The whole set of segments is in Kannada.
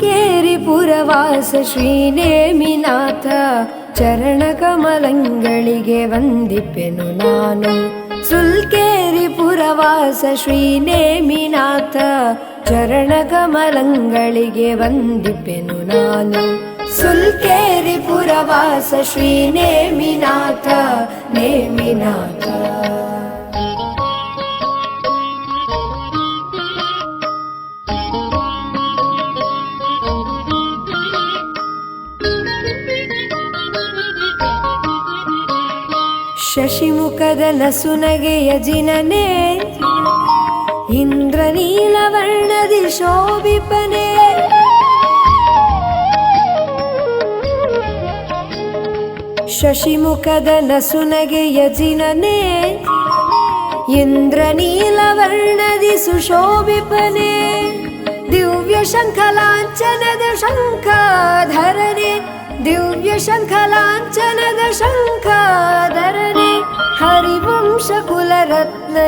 ಸುಲ್ಕೇರಿ ಪುರವಾಸ ಶ್ರೀನೇಮಿನಾಥ ಚರಣ ಕಮಲಂಗಳಿಗೆ ವಂದಿಪೆನು ನಾನು ಸುಲ್ಕೇರಿ ಪುರವಾಸ ಶ್ರೀನೇಮಿನಾಥ ಚರಣ ಕಮಲಂಗಳಿಗೆ ವಂದಿಪೆನು ನಾನು ಸುಲ್ಕೇರಿ ಪುರವಾಸ ಶ್ರೀನೇಮಿನಾಥ ನೇಮಿನಾಥ ಶಶಿಮುಖದ ನಸುನಗೆಯ ಜಿನನೆ. ಇಂದ್ರನೀಲವರ್ಣದಿ ಶೋಭಿಪನೆ. ಶಶಿಮುಖದ ನಸುನಗೆಯ ಜಿನನೆ. ಇಂದ್ರನೀಲವರ್ಣದಿ ಸುಶೋಭಿಪನೆ.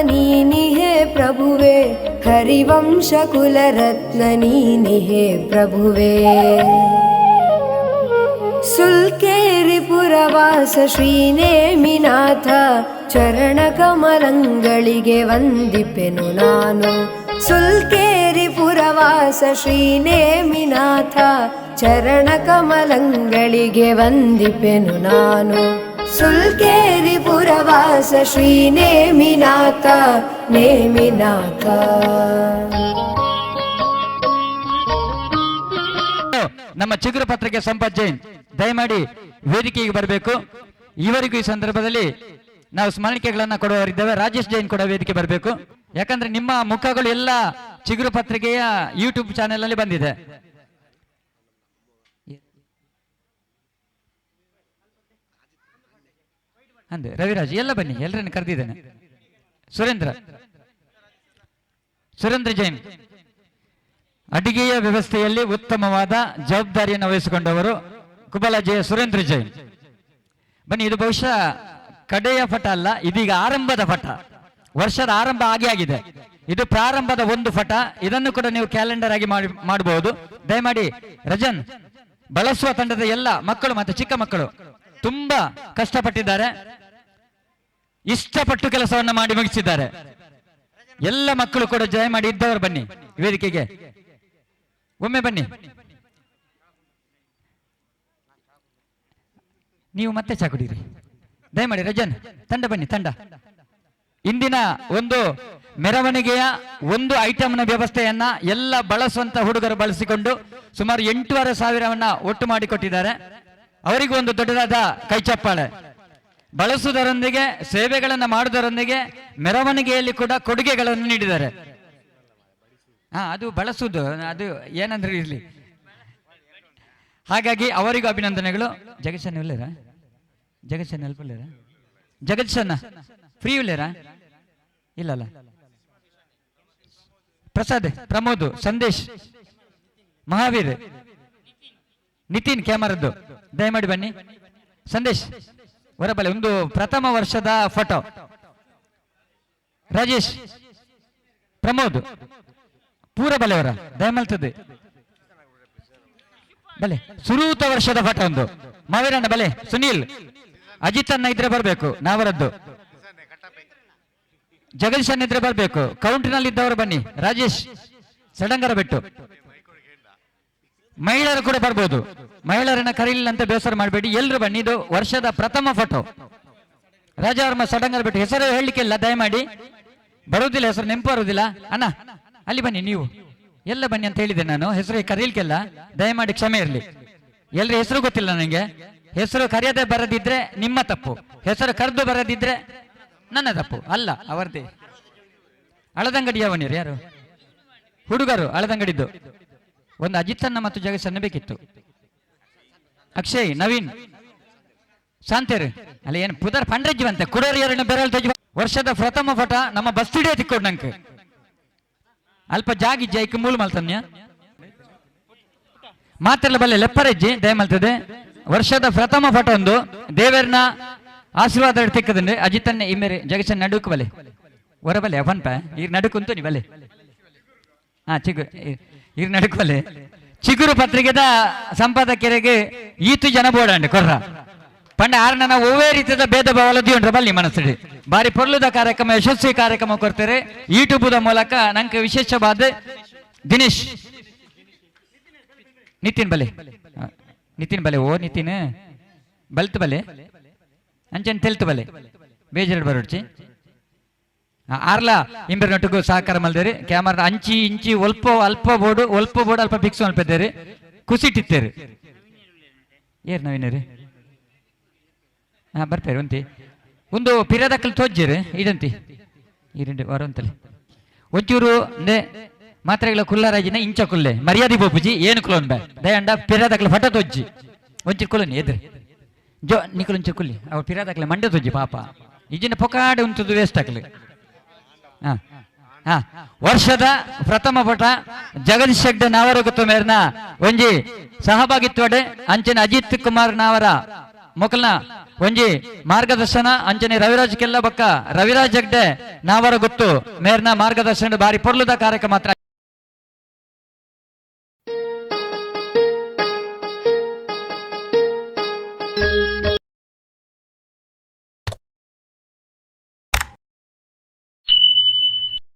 ನೀನಿಹೇ ಪ್ರಭುವೆ ಹರಿವಂಶ ಕುಲರತ್ನ ನೀನಿಹೇ ಪ್ರಭುವೇ ಸುಲ್ಕೇರಿ ಪುರವಾಸ ಶ್ರೀನೇಮಿನಾಥ ಚರಣ ಕಮಲಂಗಳಿಗೆ ವಂದಿಪೆನು ನಾನು ಸುಲ್ಕೇರಿ ಪುರವಾಸ ಶ್ರೀನೇಮಿನಾಥ ಚರಣ ಕಮಲಂಗಳಿಗೆ ವಂದಿಪೆನು ನಾನು. ಸುಲ್ಕೇರಿ ಪುರವಾಸ ಶ್ರೀನೇಮಿನಾಥ ನೇಮಿನಾಥ. ನಮ್ಮ ಚಿಗುರು ಪತ್ರಿಕೆ ಸಂಪತ್ ಜೈನ್, ದಯಮಾಡಿ ವೇದಿಕೆಗೆ ಬರಬೇಕು. ಇವರಿಗೂ ಈ ಸಂದರ್ಭದಲ್ಲಿ ನಾವು ಸ್ಮರಣಿಕೆಗಳನ್ನ ಕೊಡುವವರಿದ್ದೇವೆ. ರಾಜೇಶ್ ಜೈನ್ ಕೂಡ ವೇದಿಕೆ ಬರಬೇಕು. ಯಾಕಂದ್ರೆ ನಿಮ್ಮ ಮುಖಗಳು ಎಲ್ಲ ಚಿಗುರು ಪತ್ರಿಕೆಯ ಯೂಟ್ಯೂಬ್ ಚಾನೆಲ್ ಅಲ್ಲಿ ಬಂದಿದೆ. ಅಂದೆ, ರವಿರಾಜ್, ಎಲ್ಲ ಬನ್ನಿ ಎಲ್ಲರನ್ನು ಕರೆದಿದ್ದೇನೆ. ಸುರೇಂದ್ರ. ಸುರೇಂದ್ರ ಜೈನ್. ಅಡಿಗೆಯ ವ್ಯವಸ್ಥೆಯಲ್ಲಿ ಉತ್ತಮವಾದ ಜವಾಬ್ದಾರಿಯನ್ನು ವಹಿಸಿಕೊಂಡವರು ಕುಬಲಜಯ ಸುರೇಂದ್ರ ಜೈನ್. ಬನ್ನಿ, ಇದು ಬಹುಶಃ ಕಡೆಯ ಪಟ ಅಲ್ಲ, ಇದೀಗ ಆರಂಭದ ಪಟ. ವರ್ಷದ ಆರಂಭ ಆಗಿ ಆಗಿದೆ. ಇದು ಪ್ರಾರಂಭದ ಒಂದು ಫಟ. ಇದನ್ನು ಕೂಡ ನೀವು ಕ್ಯಾಲೆಂಡರ್ ಆಗಿ ಮಾಡಿ ಮಾಡಬಹುದು ದಯಮಾಡಿ ರಜನ್, ಬಳಸುವ ತಂಡದ ಎಲ್ಲ ಮಕ್ಕಳು ಮತ್ತು ಚಿಕ್ಕ ಮಕ್ಕಳು ತುಂಬಾ ಕಷ್ಟಪಟ್ಟಿದ್ದಾರೆ. ಇಷ್ಟಪಟ್ಟು ಕೆಲಸವನ್ನು ಮಾಡಿ ಮುಗಿಸಿದ್ದಾರೆ. ಎಲ್ಲ ಮಕ್ಕಳು ಕೂಡ ಜಯ ಮಾಡಿ ಇದ್ದವರು ಬನ್ನಿ ವೇದಿಕೆಗೆ. ಒಮ್ಮೆ ಬನ್ನಿ. ನೀವು ಮತ್ತೆ ಚಾ ಕುಡೀರಿ ದಯಮಾಡಿ ರಜನ್, ತಂಡ ಬನ್ನಿ, ತಂಡ. ಇಂದಿನ ಒಂದು ಮೆರವಣಿಗೆಯ ಒಂದು ಐಟಮ್ನ ವ್ಯವಸ್ಥೆಯನ್ನ ಎಲ್ಲ ಬಳಸುವಂತ ಹುಡುಗರು ಬಳಸಿಕೊಂಡು ಸುಮಾರು ಎಂಟೂವರೆ ಸಾವಿರವನ್ನ ಒಟ್ಟು ಮಾಡಿಕೊಟ್ಟಿದ್ದಾರೆ ಅವರಿಗೂ ಒಂದು ದೊಡ್ಡದಾದ ಕೈಚಪ್ಪಾಳೆ. ಬಳಸುವುದರೊಂದಿಗೆ, ಸೇವೆಗಳನ್ನು ಮಾಡುವುದರೊಂದಿಗೆ ಮೆರವಣಿಗೆಯಲ್ಲಿ ಕೂಡ ಕೊಡುಗೆಗಳನ್ನು ನೀಡಿದ್ದಾರೆ. ಹಾ, ಅದು ಬಳಸುವುದು, ಅದು ಏನಂದ್ರೆ ಇರಲಿ. ಹಾಗಾಗಿ ಅವರಿಗೂ ಅಭಿನಂದನೆಗಳು. ಜಗಸನ್ ಎಲ್ಲರ? ಜಗಸನ್ ಅಲ್ಪ ಇಲ್ಲರ ಅಣ್ಣ ಫ್ರೀ ಇಲ್ಲ ಇಲ್ಲಲ್ಲ. ಪ್ರಸಾದ್, ಪ್ರಮೋದ್, ಸಂದೇಶ್, ಮಹಾವೀರ್, ನಿತಿನ್ ಕ್ಯಾಮರದ್ದು. ದಯಮಾಡಿ ಬನ್ನಿ. ಸಂದೇಶ್ ಹೊರಬಲೆ ಒಂದು ಪ್ರಥಮ ವರ್ಷದ ಫೋಟೋ ರಾಜೇಶ್, ಪ್ರಮೋದ್ ಪೂರ ಬಲೆಯವರ ದಯಮಲ್ತದೆ ಬಲೆ ಸುರೂತ ವರ್ಷದ ಫೋಟೋ ಒಂದು. ಮಾವೀರಣ್ಣ ಬಲೆ ಸುನೀಲ್. ಅಜಿತ್ ಅನ್ನ ಇದ್ರೆ ಬರಬೇಕು, ನಾವರದ್ದು. ಜಗದೀಶ್ ಅನ್ನ ಇದ್ರೆ ಬರಬೇಕು ಕೌಂಟಿನಲ್ಲಿ ಇದ್ದವರು ಬನ್ನಿ, ರಾಜೇಶ್, ಸಡಂಗರ ಬಿಟ್ಟು. ಮಹಿಳೆಯರು ಕೂಡ ಬರ್ಬೋದು. ಮಹಿಳೆಯರನ್ನ ಕರೀಲಿಲ್ಲ ಅಂತ ಬೇಸರ ಮಾಡಬೇಡಿ, ಎಲ್ರು ಬನ್ನಿ, ಇದು ವರ್ಷದ ಪ್ರಥಮ ಫೋಟೋ ರಾಜವರ್ಮ ಸಡಂಗರ ಬಿಟ್ಟು, ಹೆಸರು ಹೇಳಲಿಕ್ಕಿಲ್ಲ ದಯಮಾಡಿ. ಬರುವುದಿಲ್ಲ, ಹೆಸರು ನೆನಪು ಬರುವುದಿಲ್ಲ. ಅಣ್ಣ, ಅಲ್ಲಿ ಬನ್ನಿ ನೀವು. ಎಲ್ಲ ಬನ್ನಿ ಅಂತ ಹೇಳಿದೆ ನಾನು, ಹೆಸರು ಕರೀಲಿಕ್ಕೆಲ್ಲ. ದಯಮಾಡಿ ಕ್ಷಮೆ ಇರಲಿ. ಎಲ್ರ ಹೆಸರು ಗೊತ್ತಿಲ್ಲ ನನಗೆ. ಹೆಸರು ಕರೆಯದೆ ಬರದಿದ್ರೆ ನಿಮ್ಮ ತಪ್ಪು. ಹೆಸರು ಕರೆದು ಬರದಿದ್ರೆ ನನ್ನ ತಪ್ಪು. ಅಲ್ಲ, ಅವರದೇ. ಅಳದಂಗಡಿ ಯಾವನಿರು ಯಾರು? ಹುಡುಗರು, ಅಳದಂಗಡಿದ್ದು. ಒಂದು ಅಜಿತನ್ನ ಮತ್ತು ಜಗಸನ್ನ ಬೇಕಿತ್ತು. ಅಕ್ಷಯ್, ನವೀನ್, ಶಾಂತೇರು. ಅಲ್ಲ ಏನು, ಪುದರ್ ಪಂಡ್ರಜ್ವಂತೆ ಕುಡರಿಯರನ್ನು ಬೆರಳು ತಜ್ವ ವರ್ಷದ ಪ್ರಥಮ ಫೋಟ ನಮ್ಮ ಬಸ್ ಸ್ಟುಡಿಯೋ ತಿಕ್ಕೊಂಡು ನಂಗೆ. ಅಲ್ಪ ಜಾಗಿ ಜೈಕ್ ಮೂಲ ಮಲ್ತನ್ಯ. ಮಾತೆಲ್ಲ ಬಲ್ಲೆ ದಯ ಮಲ್ತದೆ. ವರ್ಷದ ಪ್ರಥಮ ಫೋಟೋ ಒಂದು ದೇವರನ್ನ ಆಶೀರ್ವಾದ ತಿಕ್ಕದಂದ್ರೆ ಅಜಿತನ್ನ ಈ ಮೇರೆ ಜಗಸನ್ ನಡುಕ್ ಬಲೆ. ಹೊರಬಲೆ ಅವನ್ಪ ಈ ನಡುಕುಂತು ನೀ ಬಲೆ. ಹಾ, ಚಿಗು, ಈ ನಡುಕ್ ಬಲೆ. ಚಿಗುರು ಪತ್ರಿಕೆದ ಸಂಪಾದಕರಿಗೆ ಈತು ಜನ ಬೋಡಂಡೆ, ಕೊರ್ರ. ಪಂಡ ಆರ್ನನ ಒವೇ ರೀತಿಯ ಭೇದ ಭಾವಲದಿ ಉಂಡ್ರ ಬಲ್ಲಿ ಮನಸ್ಸಿಡಿ ಬಾರಿ ಪೊರ್ಲುದ ಕಾರ್ಯಕ್ರಮ, ಯಶಸ್ವಿ ಕಾರ್ಯಕ್ರಮ ಕೊಡ್ತಾರೆ ಯೂಟ್ಯೂಬ್ ಮೂಲಕ ನಂಗೆ ವಿಶೇಷವಾದ ದಿನೇಶ್. ನಿತಿನ್ ಬಲೆ. ನಿತಿನ್ ಬಲೆ ಓ ನಿತಿನ್. ಬಲ್ತ್ ಬಲೆ. ಅಂಚನ್ ತೆಲ್ತ್ ಬಲೆ. ಬೇಜಾರು ಬರೋಡ್ಚಿ. ಆ, ಇಂಬರ್ ನಟುಗು ಸಹಕಾರ ಮಲ್ದೇರಿ. ಕ್ಯಾಮರಾ ಅಂಚಿ ಇಂಚಿ ಒಲ್ಪ ಅಲ್ಪ ಬೋಡು ಒಲ್ಪ ಬೋರ್ಡ್ ಅಲ್ಪ ಫಿಕ್ಸ್ ಮಲ್ಪಿದ್ದೇರಿ ಕುಸಿಟ್ಟಿತ್ತೇರಿ ಏರ್ ನವೀನರಿ ಹಾ ಬರ್ಪೇರಿ ಒಂತಿ. ಒಂದು ಪಿರದಕ್ಕಲ್ ತೋಜ್ಜಿರಿ ಇದಂತಿ. ಇರಂಡಿ ವಾರ ಒಂತಲ್ಲಿ ಒಂಚೂರು ಮಾತ್ರೆಗಳ ಕುಲ್ಲರಾಜಿನ ಇಂಚ ಕುಲ್ಲೆ. ಮರ್ಯಾದೆ ಬೋಪುಜಿ, ಏನು ಕುಲೋನ್ ಬೇ ದಯಂಡ ಪಿರದಕ್ಕಲ ಫಟ ತೊಜ್ಜಿ. ಒಂಚೂರು ಕುಲೋನಿ ಎದ್ರೆ. ಜೋ ನಿಕುಲು ಒಂಚೂರು ಕುಲ್ಲಿ. ಅವ್ರು ಪಿರಾದಕ್ಲೆ ಮಂಡ್ಯ ತೊಜ್ಜಿ ಪಾಪ. ಇಜಿನ ಪೊಕಾಡೆ ಉಂಟದು ವೇಸ್ಟ್ ಆಗ್ಲಿ. ಹಾ ಹಾ. ವರ್ಷದ ಪ್ರಥಮ ಪಟ ಜಗದೀಶ್ ಶೆಡ್ಡೆ ನಾವರೋಗತ್ವ ಮೇರ್ನ ಒಂಜಿ ಸಹಭಾಗಿತ್ವಡೆ ಅಂಚನ ಅಜಿತ್ ಕುಮಾರ್ ನಾವರ ಮೊಕಲ್ನ ಒಂಜಿ ಮಾರ್ಗದರ್ಶನ ಅಂಚನೆ ರವಿರಾಜ್ ಕೆಲ್ಲ ಬಕ್ಕ ರವಿರಾಜ್ ಹೆಗ್ಡೆ ನಾವರ ಗೊತ್ತು ಮೇರ್ನ ಮಾರ್ಗದರ್ಶನ ಬಾರಿ ಪೊರ್ಲುದ ಕಾರ್ಯಕ್ರಮ